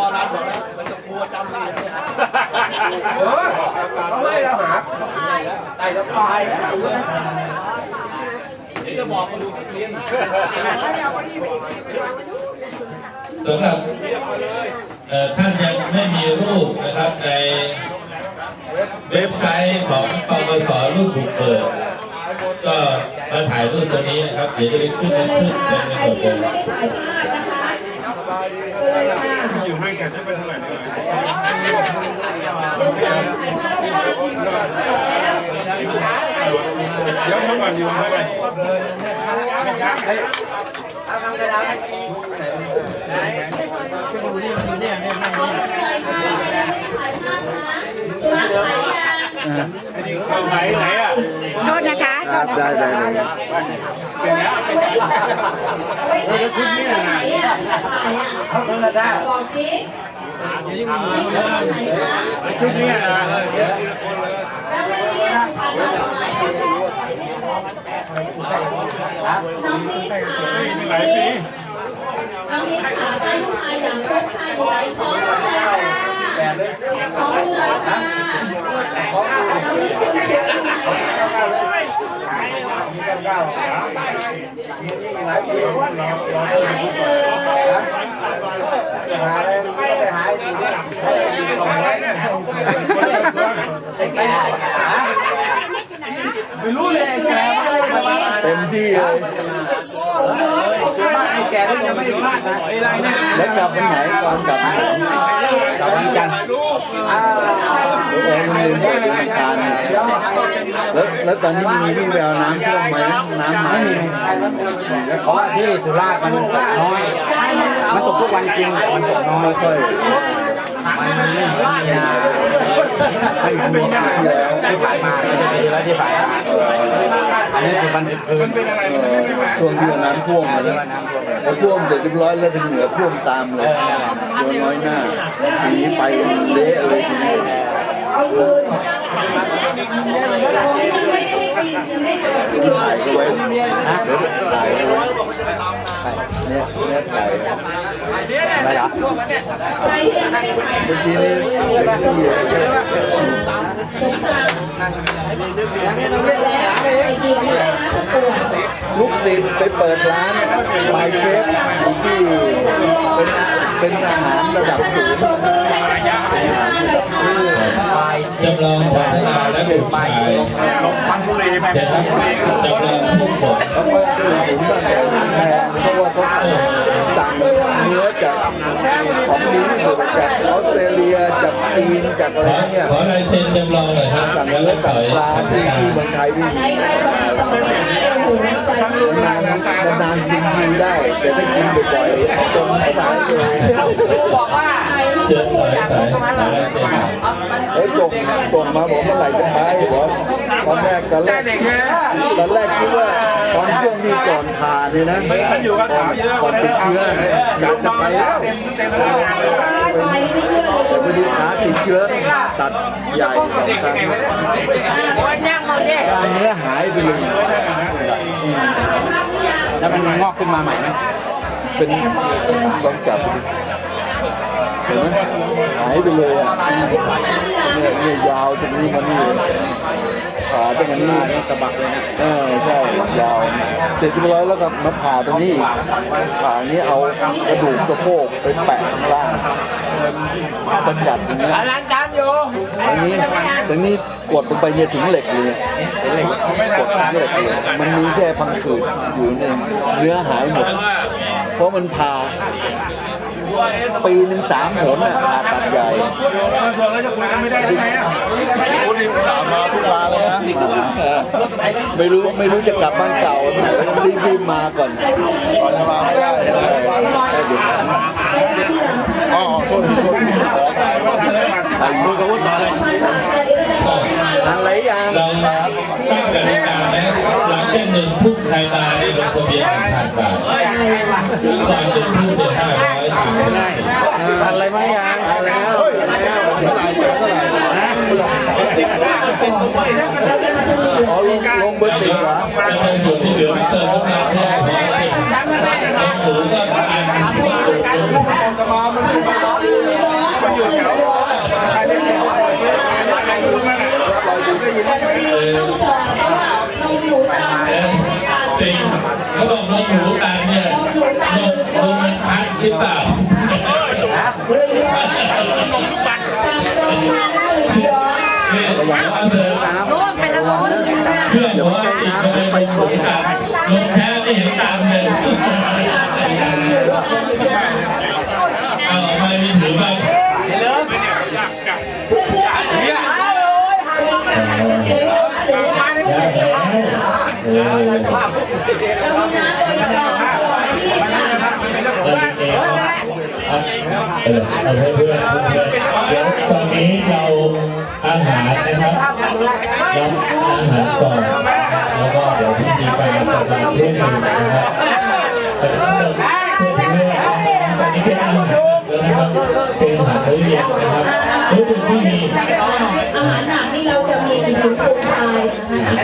อร้านบอกแล้วมันจะกลัวจำได้เนี่ยเขาไล่เราหาไต่แล้วตายเดี๋ยวจะบอกมาดูที่เรียนให้สำหรับท่านยังไม่มีรูปนะครับในเว็บไซต์ของปปสรูปบุกเบิกก็มาถ่ายรูปตัวนี้นะครับ เดี๋ยวจะไปขึ้นในญเลยขึ้นเป็นใครระบบที่เลย งยไม่ได้ถ่ายภาพนะคะเชิญเลยค่ะอยู่ให้แขกจะเป็นเท่าไหร่เนี่ยเดินทางถ่ายภาพได้อีกแล้วเดี๋ยวทั้งวันอยู่ให้ไปขอใครค่ะยังไม่ได้ถ่ายภาพนะตัวถ่ายยังไหนไหนอะโทษนะคะครับได้ได้ได้เอาไว้ถ่ายภาพไหนอะถ่าย อะบอกสิไหนะชุดนี้นะแล้วไม่เรียกถ่ายมาตรงไหนน้องพี่ค่ะหลายปีน้องพี่ค่ะไปลูกชายอย่างพวกชายหลายของเลยค่ะของเลยค่ะน้องพี่คุณเสียง ไหนเอ่ย เต็มที่เลยแกที่ยังไม่ได้พลาดนะไอ้ไรเนี่ยแล้วกลับวันไหนก่อนกลับไหนกลับวันจันทร์อ่าเออมันลืมวันอังคารแล้วแล้วตอนนี้มีที่ไปเอาน้ำท่วมไหมน้ำไหมเพราะที่สุราษฎร์มันตกน้อยมันตกทุกวันจริงมันตกน้อยไม่ค่อยมันไม่เหมือนมีนาไม่เหมือนมีนาที่ผ่านมา ไม่ใช่ปีแล้วที่ผ่านมาอันนี้สิบวันสิบคืนช่วงที่ว่าน้ำท่วมอะนะแล้วท่วมเสร็จเรียบร้อยแล้วเป็นเหนือท่วมตามเลยตัวน้อยหน้าทีนี้ไปเละเลยทีนี้ เอาคืนผมยังไม่ไห้กินยังไม่เอายกไว้ฮะนายเนี่ยนายไรเหรอใครที่ยังไม่เมื่อกี้นี้เป็นที่สงกรานต์แล้วไปกินด้วยนะตัวลูกศิษย์ไปเปิดร้านบายเชฟที่เป็นเป็นอาหารระดับสูง จำลองพัฒนาและบุกชายพันธุรีแม่เป็นจำลองทุกบท แล้วก็คือสูงตั้งแต่แพงเพราะว่าเขาสั่งเนื้อจากของดีที่สุดจากออสเตรเลียจากจีนจากอะไร ขอ เนี่ย ขอลายเซ็น จำลองหน่อยครับสั่งแล้วเนื้ก็อสสั่งอยปลาที่ที่เมืองไทยไม่มีนอยู่ในนานนานกินทีได้แต่ไม่กินบ่อยๆจนไม่ได้เลยเชิญหน่อยสายขอลายเซ็นเฮ้ยส่งส่งมาบอกเมื่อไหร่จะไปบอกตอนแรกตอนแรกตอนแรกคิดว่าตอนช่วงที่ก่อนผ่าเนี่ยนะมันอยู่กับสาวเยอะก่อนติดเชื้ออยากจะไปแล้ว ไปไม่เชื่อเลยแต่พอดีขาติดเชื้อตัดใหญ่สองครั้งเนื้อหายไปเลยแล้วมันงอกขึ้นมาใหม่ไหมเป็นต้องจับเห็นไหมหายไปเลยอะเนี่ยเนี่ยยาวจากนี้มานี่ ขาตั้งแต่นี้สะบักเลยนะเออใช่ยาวเสร็จเรียบร้อยแล้วก็มาผ่าตรงนี้อีกผ่านี้เอากระดูกสะโพกไปแปะข้างล่างสกัดอย่างนี้ร้านจานอยู่ตรงนี้ตรงนี้กดลงไปเนี่ยถึงเหล็กเลยเหล็กกดถึงเหล็กเลยมันมีแค่พังผืดอยู่ในเนื้อหายหมดเพราะมันผ่า ปีหนึ่งสามหนอะผ่าตัดใหญ่ส่วนแล้วจะคุยกันไม่ได้ได้ไงอะไม่รู้ไม่รู้จะกลับบ้านเก่าไหนรีบรีบมาก่อนก่อนจะมาไม่ได้ใช่ไหมเดี๋ยวอ๋อโทษทีโทษทีขอถ่ายถ่ายมือกับวุฒิต่อเลยทางไรยังเราตั้งกติกาไหมหลังจากหนึ่งทุ่มใครมาในลงทะเบียนผ่านบาทก่อนหนึ่งทุ่มเป็นห้าร้ อยสามสิบ อะไรไหมยัง แล้วแล้วเท่าไหร่เท่าไหร่อ๋อลงลงเบอร์ติดเหรอ จะเป็นส่วนที่เหลือไม่เติมเข้ามาเพื่อให้ให้หมูก็ทาน จะมามันไม่มา มันอยู่แถวชายเล็กแถวอะไรรู้ไหม ต้องจอดเพราะว่านมหนูตาม เอ๊ะจริงเขาบอกนมหมูตันเนี่ยนมนมมันพัน หรือเปล่าเรือเรือตามตรงทางเลยย้อนเนี่ยว่าเธอโน่นไปทางโน้นเพื่อนบอกว่าติดมาเลยนมหมูตันนมแท้ไม่เห็นตามเลยเอาออกมามีถือมาเออเอาเพื่อนเพื่อนเดี๋ยวตอนนี้เราอาหารนะครับรับอาหารก่อนแล้วก็เดี๋ยวพิธีการจะมาเพื่อนกันนะครับแต่ถ้าเราเพื่อนเพื่อนตอนนี้เป็นอาหารแล้วนะครับเป็นอาหารมื้อเย็นนะครับรู้สึกที่มีอาหารหนักนี่เราจะมีกันถึงโครงชายนะคะ